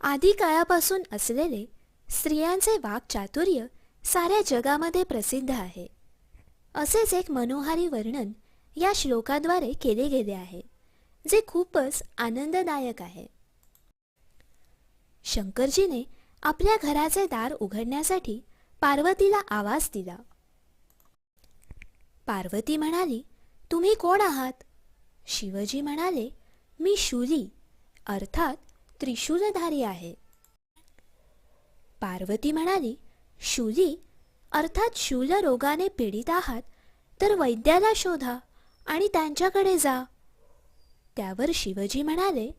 आधी काळापासून असलेले स्त्रियांचे वाक्चातुर्य साऱ्या जगामध्ये प्रसिद्ध आहे. असेच एक मनोहारी वर्णन या श्लोकाद्वारे केले गेले आहे जे खूपच आनंददायक आहे. शंकरजीने आपल्या घराचे दार उघडण्यासाठी पार्वतीला आवाज दिला. पार्वती म्हणाली तुम्ही कोण आहात? शिवजी म्हणाले मी शूली. अर्थात त्रिशूलधारी आहे. पार्वती म्हणाली शूली अर्थात शूल रोगाने पीडित आहात तर वैद्याला शोधा आणि त्यांच्याकडे जा. त्यावर शिवजी म्हणाले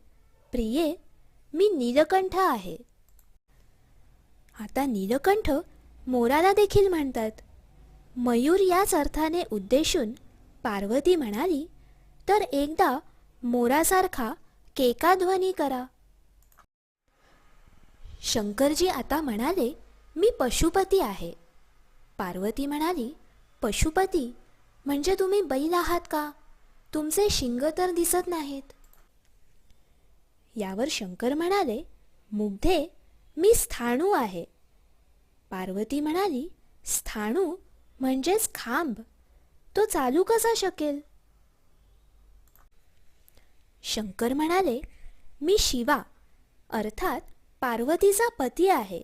प्रिये मी नीलकंठ आहे. आता नीलकंठ मोराला देखील म्हणतात. मयूर याच अर्थाने उद्देशून पार्वती म्हणाली तर एकदा मोरासारखा केका ध्वनी करा. शंकरजी आता म्हणाले मी पशुपती आहे. पार्वती म्हणाली पशुपती? म्हणजे तुम्ही बैल आहात का? तुमचे शिंग तर दिसत नाहीत. यावर शंकर म्हणाले मुग्धे मी स्थाणू आहे. पार्वती म्हणाली स्थाणू म्हणजेच खांब. तो चालू कसा शकेल? शंकर म्हणाले मी शिवा अर्थात पार्वतीचा पती आहे.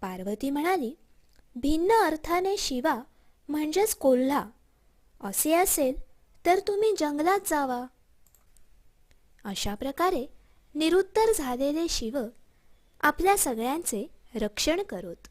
पार्वती म्हणाली भिन्न अर्थाने शिवा म्हणजेच कोल्हा. असे असेल तर तुम्ही जंगलात जावा. अशा प्रकारे निरुत्तर झालेले शिव आपल्या सगळ्यांचे रक्षण करोत.